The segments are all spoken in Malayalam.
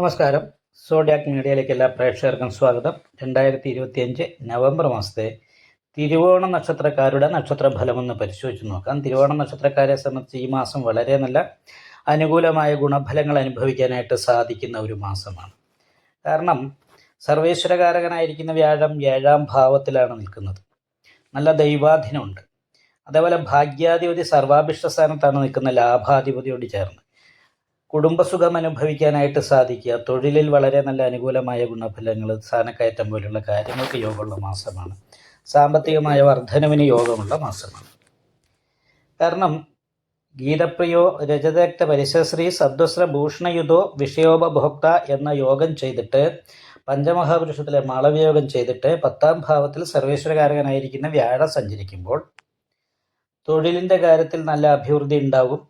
നമസ്കാരം. സോഡിയാക് മീഡിയയിലേക്ക് എല്ലാ പ്രേക്ഷകർക്കും സ്വാഗതം. രണ്ടായിരത്തി ഇരുപത്തിയഞ്ച് നവംബർ മാസത്തെ തിരുവോണ നക്ഷത്രക്കാരുടെ നക്ഷത്ര ഒന്ന് പരിശോധിച്ച് നോക്കാം. തിരുവോണ നക്ഷത്രക്കാരെ സംബന്ധിച്ച് ഈ മാസം വളരെ നല്ല അനുകൂലമായ ഗുണഫലങ്ങൾ അനുഭവിക്കാനായിട്ട് സാധിക്കുന്ന ഒരു മാസമാണ്. കാരണം സർവേശ്വരകാരകനായിരിക്കുന്ന വ്യാഴം ഏഴാം ഭാവത്തിലാണ് നിൽക്കുന്നത്. നല്ല ദൈവാധീനമുണ്ട്. അതേപോലെ ഭാഗ്യാധിപതി സർവാഭിഷ്ട സ്ഥാനത്താണ് നിൽക്കുന്ന ലാഭാധിപതിയോട് ചേർന്ന്. കുടുംബസുഖം അനുഭവിക്കാനായിട്ട് സാധിക്കുക. തൊഴിലിൽ വളരെ നല്ല അനുകൂലമായ ഗുണഫലങ്ങൾ സ്ഥാനക്കയറ്റം പോലുള്ള കാര്യങ്ങൾക്ക് യോഗമുള്ള മാസമാണ്. സാമ്പത്തികമായ വർധനവിന് യോഗമുള്ള മാസമാണ്. കാരണം ഗീതപ്രിയോ രജതക്ത പരിശശ്രീ സദ്വസ്ര ഭൂഷണയുധോ വിഷയോപഭോക്ത എന്ന യോഗം ചെയ്തിട്ട് പഞ്ചമഹാപുരുഷത്തിലെ മാളവയോഗം ചെയ്തിട്ട് പത്താം ഭാവത്തിൽ സർവേശ്വരകാരകനായിരിക്കുന്ന വ്യാഴം സഞ്ചരിക്കുമ്പോൾ തൊഴിലിന്റെ കാര്യത്തിൽ നല്ല അഭിവൃദ്ധി ഉണ്ടാകും.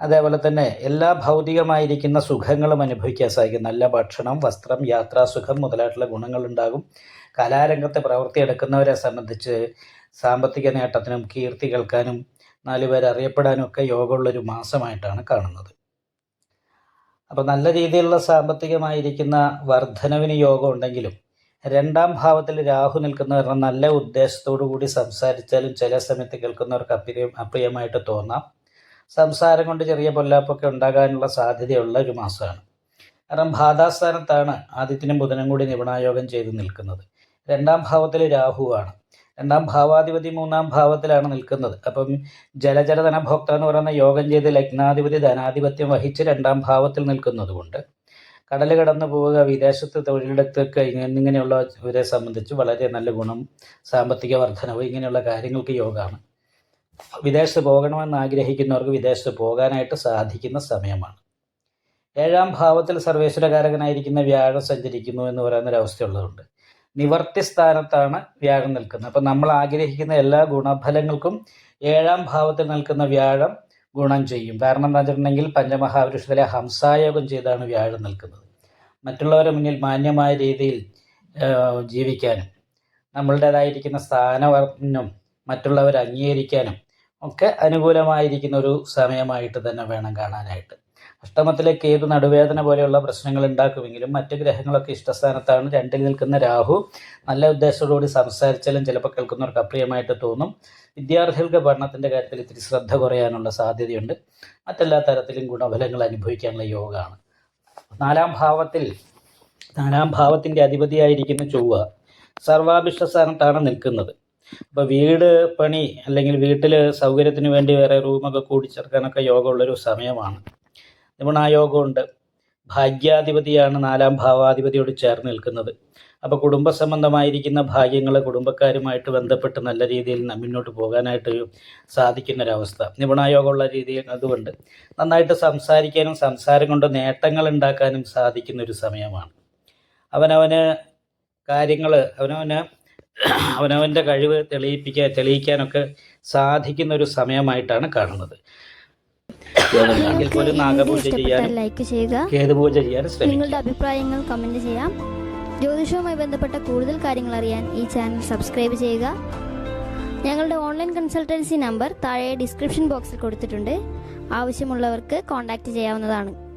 അതേപോലെ തന്നെ എല്ലാ ഭൗതികമായിരിക്കുന്ന സുഖങ്ങളും അനുഭവിക്കാൻ സാധിക്കും. നല്ല ഭക്ഷണം വസ്ത്രം യാത്രാസുഖം മുതലായിട്ടുള്ള ഗുണങ്ങളുണ്ടാകും. കലാരംഗത്തെ പ്രവൃത്തിയെടുക്കുന്നവരെ സംബന്ധിച്ച് സാമ്പത്തിക നേട്ടത്തിനും കീർത്തി കേൾക്കാനും നാലുപേരെ അറിയപ്പെടാനും ഒക്കെ യോഗമുള്ളൊരു മാസമായിട്ടാണ് കാണുന്നത്. അപ്പോൾ നല്ല രീതിയിലുള്ള സാമ്പത്തികമായിരിക്കുന്ന വർധനവിന് യോഗം ഉണ്ടെങ്കിലും രണ്ടാം ഭാവത്തിൽ രാഹു നിൽക്കുന്ന നല്ല ഉദ്ദേശത്തോടു കൂടി സംസാരിച്ചാലും ചില സമയത്ത് കേൾക്കുന്നവർക്ക് അപ്രിയം അപ്രിയമായിട്ട് തോന്നാം. സംസാരം കൊണ്ട് ചെറിയ പൊല്ലാപ്പൊക്കെ ഉണ്ടാകാനുള്ള സാധ്യതയുള്ള ഒരു മാസമാണ്. കാരണം ഭാതാസ്ഥാനത്താണ് ആദിത്യനും ബുധനും കൂടി നിപുണായോഗം ചെയ്ത് നിൽക്കുന്നത്. രണ്ടാം ഭാവത്തിൽ രാഹുവാണ്. രണ്ടാം ഭാവാധിപതി മൂന്നാം ഭാവത്തിലാണ് നിൽക്കുന്നത്. അപ്പം ജലജല ധനഭോക്ത എന്ന് പറയുന്ന യോഗം ചെയ്ത് ലഗ്നാധിപതി ധനാധിപത്യം വഹിച്ച് രണ്ടാം ഭാവത്തിൽ നിൽക്കുന്നതുകൊണ്ട് കടൽ കടന്നു പോവുക വിദേശത്ത് തൊഴിലിടത്തൊക്കെ എന്നിങ്ങനെയുള്ള ഇവരെ സംബന്ധിച്ച് വളരെ നല്ല ഗുണം സാമ്പത്തിക വർധനവ് ഇങ്ങനെയുള്ള കാര്യങ്ങൾക്ക് യോഗമാണ്. വിദേശത്ത് പോകണമെന്ന് ആഗ്രഹിക്കുന്നവർക്ക് വിദേശത്ത് പോകാനായിട്ട് സാധിക്കുന്ന സമയമാണ്. ഏഴാം ഭാവത്തിൽ സർവേശ്വരകാരകനായിരിക്കുന്ന വ്യാഴം സഞ്ചരിക്കുന്നു എന്ന് പറയുന്ന ഒരു അവസ്ഥയുള്ളതുകൊണ്ട് നിവർത്തി സ്ഥാനത്താണ് വ്യാഴം നിൽക്കുന്നത്. അപ്പം നമ്മൾ ആഗ്രഹിക്കുന്ന എല്ലാ ഗുണഫലങ്ങൾക്കും ഏഴാം ഭാവത്തിൽ നിൽക്കുന്ന വ്യാഴം ഗുണം ചെയ്യും. കാരണം എന്താ വെച്ചിട്ടുണ്ടെങ്കിൽ പഞ്ചമഹാപുരുഷത്തിലെ ഹംസായോഗം ചെയ്താണ് വ്യാഴം നിൽക്കുന്നത്. മറ്റുള്ളവരുടെ മുന്നിൽ മാന്യമായ രീതിയിൽ ജീവിക്കാനും നമ്മളുടേതായിരിക്കുന്ന സ്ഥാനവർന്നും മറ്റുള്ളവർ അംഗീകരിക്കാനും ഒക്കെ അനുകൂലമായിരിക്കുന്ന ഒരു സമയമായിട്ട് തന്നെ വേണം കാണാനായിട്ട്. അഷ്ടമത്തിലെ കേതു നടുവേദന പോലെയുള്ള പ്രശ്നങ്ങൾ ഉണ്ടാക്കുമെങ്കിലും മറ്റ് ഗ്രഹങ്ങളൊക്കെ ഇഷ്ടസ്ഥാനത്താണ്. രണ്ടിൽ നിൽക്കുന്ന രാഹു നല്ല ഉദ്ദേശത്തോടുകൂടി സംസാരിച്ചാലും ചിലപ്പോൾ കേൾക്കുന്നവർക്ക് അപ്രിയമായിട്ട് തോന്നും. വിദ്യാർത്ഥികൾക്ക് പഠനത്തിന്റെ കാര്യത്തിൽ ഇത്തിരി ശ്രദ്ധ കുറയാനുള്ള സാധ്യതയുണ്ട്. മറ്റെല്ലാ തരത്തിലും ഗുണഫലങ്ങൾ അനുഭവിക്കാനുള്ള യോഗമാണ്. നാലാം ഭാവത്തിൽ നാലാം ഭാവത്തിന്റെ അധിപതിയായിരിക്കുന്ന ചൊവ്വ സർവാഭിഷ്ട സ്ഥാനത്താണ് നിൽക്കുന്നത്. അപ്പോൾ വീട് പണി അല്ലെങ്കിൽ വീട്ടിൽ സൗകര്യത്തിന് വേണ്ടി വേറെ റൂമൊക്കെ കൂടിച്ചേർക്കാനൊക്കെ യോഗമുള്ളൊരു സമയമാണ്. നിപുണായോഗമുണ്ട് ഭാഗ്യാധിപതിയാണ് നാലാം ഭാവാധിപതിയോട് ചേർന്ന് നിൽക്കുന്നത്. അപ്പോൾ കുടുംബസംബന്ധമായിരിക്കുന്ന ഭാഗ്യങ്ങൾ കുടുംബക്കാരുമായിട്ട് ബന്ധപ്പെട്ട് നല്ല രീതിയിൽ മുന്നോട്ട് പോകാനായിട്ട് സാധിക്കുന്ന ഒരവസ്ഥ നിപുണായോഗമുള്ള രീതിയിൽ അതുകൊണ്ട് നന്നായിട്ട് സംസാരിക്കാനും സംസാരം കൊണ്ട് നേട്ടങ്ങൾ ഉണ്ടാക്കാനും സാധിക്കുന്ന ഒരു സമയമാണ്. അവനവന് കാര്യങ്ങൾ അവനവന് അവനവന്റെ കഴിവ് തെളിയിപ്പിക്കാൻ തെളിയിക്കാനൊക്കെ സാധിക്കുന്ന ഒരു സമയമായിട്ടാണ് കാണുന്നത്. എങ്കിൽ പോലും നാഗപൂജ ചെയ്യാനും ലൈക്ക് ചെയ്യുക. കേതുപൂജ ചെയ്യാനും ശ്രമിക്കും നിങ്ങളുടെ അഭിപ്രായങ്ങൾ കമന്റ് ചെയ്യാം. ജ്യോതിഷവുമായി ബന്ധപ്പെട്ട കൂടുതൽ കാര്യങ്ങൾ അറിയാൻ ഈ ചാനൽ സബ്സ്ക്രൈബ് ചെയ്യുക. ഞങ്ങളുടെ ഓൺലൈൻ കൺസൾട്ടൻസി നമ്പർ താഴെ ഡിസ്ക്രിപ്ഷൻ ബോക്സിൽ കൊടുത്തിട്ടുണ്ട്. ആവശ്യമുള്ളവർക്ക് കോൺടാക്ട് ചെയ്യാവുന്നതാണ്.